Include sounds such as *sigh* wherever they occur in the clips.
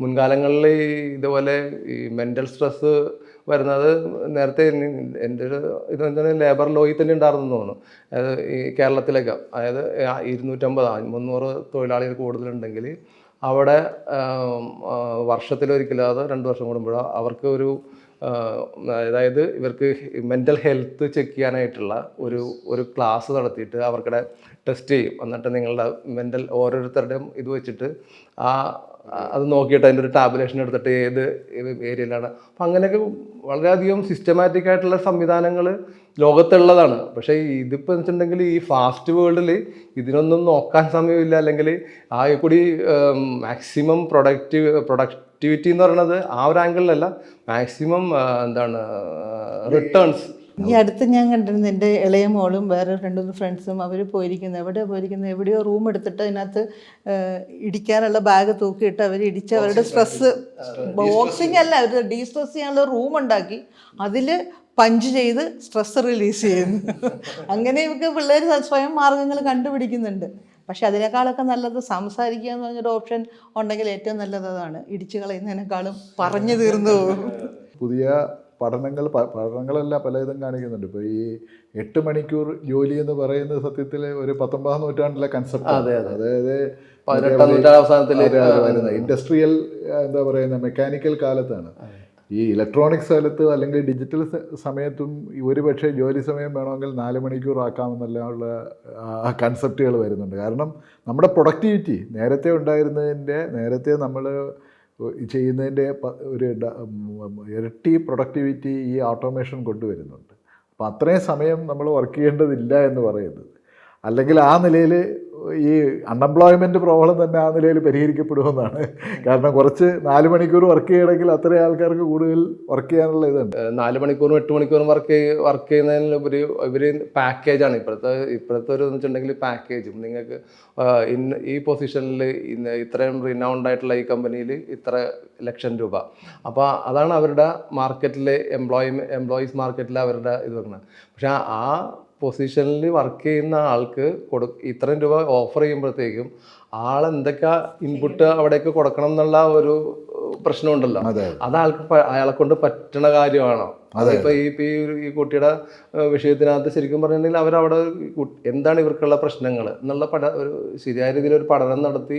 മുൻകാലങ്ങളിൽ ഇതുപോലെ ഈ മെന്റൽ സ്ട്രെസ് വരുന്നത് നേരത്തെ എൻ- എന്റെ ഒരു ഇത് വെച്ചാൽ ലേബർ ലോയിൽ തന്നെ ഉണ്ടായിരുന്നു തോന്നുന്നു. അതായത് ഈ കേരളത്തിലൊക്കെ അതായത് ഇരുന്നൂറ്റമ്പത് മുന്നൂറ് തൊഴിലാളികൾ കൂടുതലുണ്ടെങ്കിൽ അവിടെ വർഷത്തിലൊരിക്കലും അത് രണ്ട് വർഷം കൂടുമ്പോഴോ അവർക്ക് ഒരു അതായത് ഇവർക്ക് മെന്റൽ ഹെൽത്ത് ചെക്ക് ചെയ്യാനായിട്ടുള്ള ഒരു ഒരു ക്ലാസ് നടത്തിയിട്ട് അവർക്കിടെ ടെസ്റ്റ് ചെയ്യും. എന്നിട്ട് നിങ്ങളുടെ മെന്റൽ ഓരോരുത്തരുടെയും ഇത് വെച്ചിട്ട് ആ അത് നോക്കിയിട്ട് അതിന്റെ ഒരു ടാബുലേഷൻ എടുത്തിട്ട് ഏത് ഏരിയയിലാണ്. അപ്പം അങ്ങനെയൊക്കെ വളരെയധികം സിസ്റ്റമാറ്റിക് ആയിട്ടുള്ള സംവിധാനങ്ങൾ ലോകത്തുള്ളതാണ്. പക്ഷേ ഇതിപ്പോൾ വെച്ചിട്ടുണ്ടെങ്കിൽ ഈ ഫാസ്റ്റ് വേൾഡിൽ ഇതിനൊന്നും നോക്കാൻ സമയമില്ല. അല്ലെങ്കിൽ ആകെ കൂടി മാക്സിമം പ്രൊഡക്റ്റീവ് പ്രൊഡക്ടിവിറ്റി എന്ന് പറയുന്നത് ആ ഒരു ആംഗിളിലല്ല മാക്സിമം എന്താണ് റിട്ടേൺസ് ഈ അടുത്ത് ഞാൻ കണ്ടിരുന്നു എന്റെ ഇളയ മോളും വേറെ രണ്ട് മൂന്ന് ഫ്രണ്ട്സും അവർ പോയിരിക്കുന്നത് എവിടെ പോയിരിക്കുന്നത് എവിടെയോ റൂം എടുത്തിട്ട് അതിനകത്ത് ഇടിക്കാനുള്ള ബാഗ് തൂക്കിയിട്ട് അവർ ഇടിച്ച് അവരുടെ സ്ട്രെസ് ബോക്സിംഗ് അല്ല അവർ ഡീ സ്ട്രെസ് ചെയ്യാനുള്ള റൂം ഉണ്ടാക്കി. അതിൽ പഞ്ച് ചെയ്ത് സ്ട്രെസ് റിലീസ് ചെയ്യുന്നു. *laughs* അങ്ങനെ ഇവർക്ക് പിള്ളേർ സ്വയം മാർഗങ്ങൾ കണ്ടുപിടിക്കുന്നുണ്ട്. പക്ഷെ അതിനേക്കാളൊക്കെ നല്ലത് സംസാരിക്കുക എന്ന് പറഞ്ഞൊരു ഓപ്ഷൻ ഉണ്ടെങ്കിൽ ഏറ്റവും നല്ലത് അതാണ്. ഇടിച്ചു കളയുന്നതിനേക്കാളും *laughs* പറഞ്ഞു തീർന്നു പോകും. പുതിയ പഠനങ്ങൾ പഠനങ്ങളെല്ലാം പലതും കാണിക്കുന്നുണ്ട്. ഇപ്പോൾ ഈ എട്ട് മണിക്കൂർ ജോലി എന്ന് പറയുന്നത് സത്യത്തിൽ ഒരു പത്തൊമ്പതാം നൂറ്റാണ്ടിലെ കൺസെപ്റ്റ് അതെ, അതെ. അതായത് അവസാനത്തിൽ ഇൻഡസ്ട്രിയൽ എന്താ പറയുന്ന മെക്കാനിക്കൽ കാലത്താണ്. ഈ ഇലക്ട്രോണിക്സ് കാലത്ത് അല്ലെങ്കിൽ ഡിജിറ്റൽ സമയത്തും ഒരുപക്ഷെ ജോലി സമയം വേണമെങ്കിൽ നാല് മണിക്കൂർ ആക്കാമെന്നെല്ലാം ഉള്ള കൺസെപ്റ്റുകൾ വരുന്നുണ്ട്. കാരണം നമ്മുടെ പ്രൊഡക്ടിവിറ്റി നേരത്തെ ഉണ്ടായിരുന്നതിന്റെ നേരത്തെ നമ്മൾ ചെയ്യുന്നതിന്റെ ഒരു ഇരട്ടി പ്രൊഡക്ടിവിറ്റി ഈ ഓട്ടോമേഷൻ കൊണ്ടുവരുന്നുണ്ട്. അപ്പോൾ അത്രയും സമയം നമ്മൾ വർക്ക് ചെയ്യേണ്ടതില്ല എന്ന് പറയുന്നത്. അല്ലെങ്കിൽ ആ നിലയിൽ ഈ അൺഎംപ്ലോയ്മെന്റ് പ്രോബ്ലം തന്നെ ആ നിലയിൽ പരിഹരിക്കപ്പെടുമെന്നാണ്. കാരണം കുറച്ച് നാല് മണിക്കൂർ വർക്ക് ചെയ്യണമെങ്കിൽ അത്രയും ആൾക്കാർക്ക് കൂടുതൽ വർക്ക് ചെയ്യാനുള്ള ഇതുണ്ട്. നാല് മണിക്കൂറും എട്ട് മണിക്കൂറും വർക്ക് വർക്ക് ചെയ്യുന്നതിനുപരി ഇവർ പാക്കേജാണ് ഇപ്പോഴത്തെ ഇപ്പോഴത്തെ ഒരു വെച്ചിട്ടുണ്ടെങ്കിൽ പാക്കേജും നിങ്ങൾക്ക് ഇന്ന് ഈ പൊസിഷനിൽ ഇന്ന് ഇത്രയും റിനൗണ്ട് ആയിട്ടുള്ള ഈ കമ്പനിയിൽ ഇത്ര ലക്ഷം രൂപ. അപ്പോൾ അതാണ് അവരുടെ മാർക്കറ്റിലെ എംപ്ലോയി എംപ്ലോയീസ് മാർക്കറ്റിൽ അവരുടെ ഇത് വെക്കുന്നത് പക്ഷേ ആ പൊസിഷനിൽ വർക്ക് ചെയ്യുന്ന ആൾക്ക് കൊടു ഇത്രയും രൂപ ഓഫർ ചെയ്യുമ്പോഴത്തേക്കും ആൾ എന്തൊക്കെ ഇൻപുട്ട് അവിടേക്ക് കൊടുക്കണം എന്നുള്ള ഒരു പ്രശ്നമുണ്ടല്ലോ. അതെ അയാളെ കൊണ്ട് പറ്റണ കാര്യമാണോ? അതിപ്പോ ഈ ഈ കുട്ടിയുടെ വിഷയത്തിനകത്ത് ശരിക്കും പറഞ്ഞിട്ടുണ്ടെങ്കിൽ അവരവിടെ ഈ എന്താണ് ഇവർക്കുള്ള പ്രശ്നങ്ങൾ എന്നുള്ള പഠ ഒരു ശരിയായ രീതിയിൽ ഒരു പഠനം നടത്തി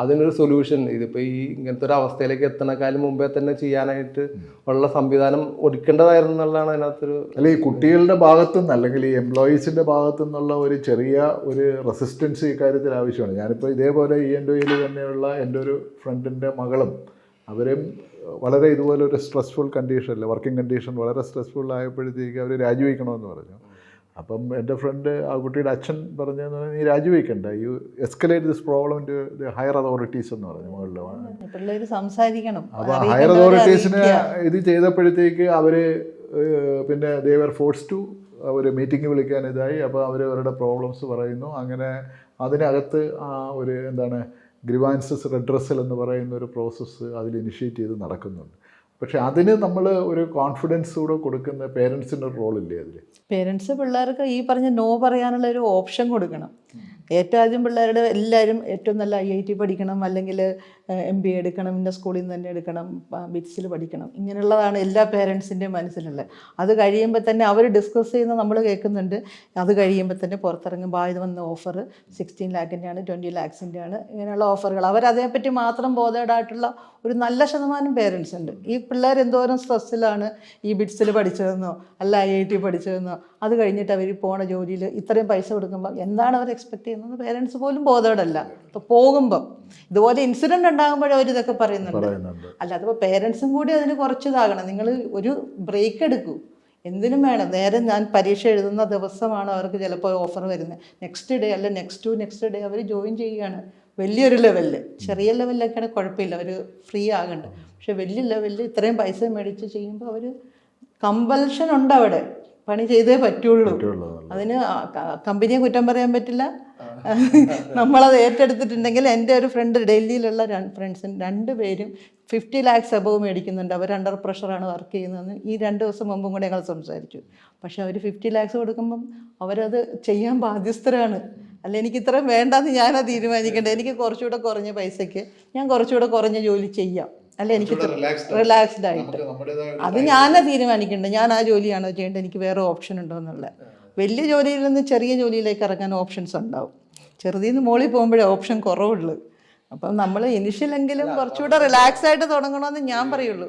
അതിനൊരു സൊല്യൂഷൻ ഇതിപ്പോ ഈ ഇങ്ങനത്തെ ഒരു അവസ്ഥയിലേക്ക് എത്തണക്കാലം മുമ്പേ തന്നെ ചെയ്യാനായിട്ട് ഉള്ള സംവിധാനം ഒരുക്കേണ്ടതായിരുന്നു എന്നുള്ളതാണ് അതിനകത്തൊരു അല്ല ഈ കുട്ടികളുടെ ഭാഗത്തുനിന്ന് അല്ലെങ്കിൽ ഈ എംപ്ലോയീസിന്റെ ഭാഗത്തു നിന്നുള്ള ഒരു ചെറിയ ഒരു റെസിസ്റ്റൻസ് ഈ കാര്യത്തിൽ ആവശ്യമാണ്. ഞാനിപ്പോൾ ഇതേപോലെ ഇ എൻ ഡോയിൽ തന്നെയുള്ള എന്റെ ഒരു ഫ്രണ്ടിന്റെ മകളും അവരും വളരെ ഇതുപോലെ ഒരു സ്ട്രെസ്ഫുൾ കണ്ടീഷനിൽ വർക്കിംഗ് കണ്ടീഷൻ വളരെ സ്ട്രെസ്ഫുൾ ആയപ്പോഴത്തേക്ക് അവർ രാജിവെക്കണമെന്ന് പറഞ്ഞു. അപ്പം എന്റെ ഫ്രണ്ട് ആ കുട്ടിയുടെ അച്ഛൻ പറഞ്ഞതെന്ന് പറഞ്ഞാൽ നീ രാജിവെക്കണ്ട. You escalate this problem to the higher authorities എന്ന് പറഞ്ഞു മുകളിൽ. സംസാരിക്കണം. അപ്പോൾ ഹയർ അതോറിറ്റീസിന് ഇത് ചെയ്തപ്പോഴത്തേക്ക് അവർ പിന്നെ ദേവർ ഫോഴ്സ് ടു അവർ മീറ്റിംഗ് വിളിക്കാൻ ഇതായി. അപ്പോൾ അവർ അവരുടെ പ്രോബ്ലംസ് പറയുന്നു. അങ്ങനെ അതിനകത്ത് ആ ഒരു എന്താണ് ഗ്രിവാൻസസ് റെഡ്രസൽ എന്ന് പറയുന്ന ഒരു പ്രോസസ്സ് അതിൽ ഇനിഷ്യേറ്റ് ചെയ്ത് നടക്കുന്നുണ്ട്. പക്ഷേ അതിന് നമ്മൾ ഒരു കോൺഫിഡൻസ് കൂടെ കൊടുക്കുന്ന പേരൻസിന്റെ റോളില്ലേ അതിൽ പേരൻസ് പിള്ളേർക്ക് ഈ പറഞ്ഞ നോ പറയാനുള്ള ഒരു ഓപ്ഷൻ കൊടുക്കണം. ഏറ്റവും ആദ്യം പിള്ളേരുടെ എല്ലാവരും ഏറ്റവും നല്ല ഐ ഐ ടി പഠിക്കണം അല്ലെങ്കിൽ എം ബി എ എടുക്കണം ഇന്ന സ്കൂളിൽ നിന്ന് തന്നെ എടുക്കണം ബിറ്റ്സിൽ പഠിക്കണം. ഇങ്ങനെയുള്ളതാണ് എല്ലാ പേരൻസിന്റെയും മനസ്സിലുള്ളത്. അത് കഴിയുമ്പോൾ തന്നെ അവർ ഡിസ്കസ് ചെയ്യുന്ന നമ്മൾ കേൾക്കുന്നുണ്ട്. അത് കഴിയുമ്പോൾ തന്നെ പുറത്തിറങ്ങുമ്പോൾ ഇത് വന്ന ഓഫർ സിക്സ്റ്റീൻ ലാക്കിന്റെയാണ് ട്വന്റി ലാക്സിന്റെയാണ് ഇങ്ങനെയുള്ള ഓഫറുകൾ അവർ മാത്രം ബോധേഡായിട്ടുള്ള ഒരു നല്ല ശതമാനം പേരൻസ് ഉണ്ട്. ഈ പിള്ളേർ എന്തോരം സ്ട്രെസ്സിലാണ് ഈ ബിറ്റ്സിൽ പഠിച്ചതെന്നോ അല്ല ഐ ഐ ടി പഠിച്ചതെന്നോ അത് കഴിഞ്ഞിട്ട് അവർ പോണ ജോലിയിൽ ഇത്രയും പൈസ കൊടുക്കുമ്പോൾ എന്താണ് അവർ എക്സ്പെക്ട് ചെയ്യുന്നത്? പേരൻസ് പോലും ബോധവടല്ല അപ്പോൾ പോകുമ്പം ഇതുപോലെ ഇൻസിഡന്റ് ഉണ്ടാകുമ്പോഴേ അവർ ഇതൊക്കെ പറയുന്നുണ്ട്. അല്ല അല്ലാതെ ഇപ്പോൾ പേരൻസും കൂടി അതിന് കുറച്ച് ഇതാകണം നിങ്ങൾ ഒരു ബ്രേക്ക് എടുക്കൂ. എന്തിനും വേണം. നേരെ ഞാൻ പരീക്ഷ എഴുതുന്ന ദിവസമാണ് അവർക്ക് ചിലപ്പോൾ ഓഫർ വരുന്നത്. നെക്സ്റ്റ് ഡേ അല്ല നെക്സ്റ്റ് ടു നെക്സ്റ്റ് ഡേ അവർ ജോയിൻ ചെയ്യുകയാണ്. വലിയൊരു ലെവലിൽ ചെറിയ ലെവലിലൊക്കെയാണ് കുഴപ്പമില്ല. അവർ ഫ്രീ ആകണ്ട. പക്ഷെ വലിയ ലെവലിൽ ഇത്രയും പൈസ മേടിച്ച് ചെയ്യുമ്പോൾ അവർ കമ്പൽഷൻ ഉണ്ട് അവിടെ. പണി ചെയ്തേ പറ്റുള്ളൂ. അതിന് കമ്പനിയെ കുറ്റം പറയാൻ പറ്റില്ല. *laughs* നമ്മളത് ഏറ്റെടുത്തിട്ടുണ്ടെങ്കിൽ എന്റെ ഒരു ഫ്രണ്ട് ഡൽഹിയിലുള്ള ഫ്രണ്ട്സിന് രണ്ട് പേരും ഫിഫ്റ്റി ലാക്സ് എബവ് മേടിക്കുന്നുണ്ട്. അവർ അണ്ടർ പ്രഷറാണ് വർക്ക് ചെയ്യുന്നതെന്ന്. ഈ രണ്ട് ദിവസം മുമ്പും കൂടെ ഞങ്ങൾ സംസാരിച്ചു. പക്ഷെ അവർ ഫിഫ്റ്റി ലാക്സ് കൊടുക്കുമ്പം അവരത് ചെയ്യാൻ ബാധ്യസ്ഥരാണ്. അല്ല എനിക്ക് ഇത്രയും വേണ്ടെന്ന് ഞാനത് തീരുമാനിക്കേണ്ടത്. എനിക്ക് കുറച്ചുകൂടെ കുറഞ്ഞ പൈസയ്ക്ക് ഞാൻ കുറച്ചുകൂടെ കുറഞ്ഞ ജോലി ചെയ്യാം. അല്ല എനിക്ക് റിലാക്സ്ഡ് ആയിട്ട്. അത് ഞാനാ തീരുമാനിക്കേണ്ടത് ഞാൻ ആ ജോലിയാണോ ചെയ്യേണ്ടത്? എനിക്ക് വേറെ ഓപ്ഷൻ ഉണ്ടോ എന്നുള്ളത് വലിയ ജോലിയിൽ നിന്ന് ചെറിയ ജോലിയിലേക്ക് ഇറങ്ങാൻ ഓപ്ഷൻസ് ഉണ്ടാവും. ചെറുതിൽ നിന്ന് മുകളിൽ പോകുമ്പോഴേ ഓപ്ഷൻ കുറവുള്ളൂ. അപ്പം നമ്മൾ ഇനിഷ്യലെങ്കിലും കുറച്ചുകൂടെ റിലാക്സ് ആയിട്ട് തുടങ്ങണമെന്ന് ഞാൻ പറയുള്ളൂ.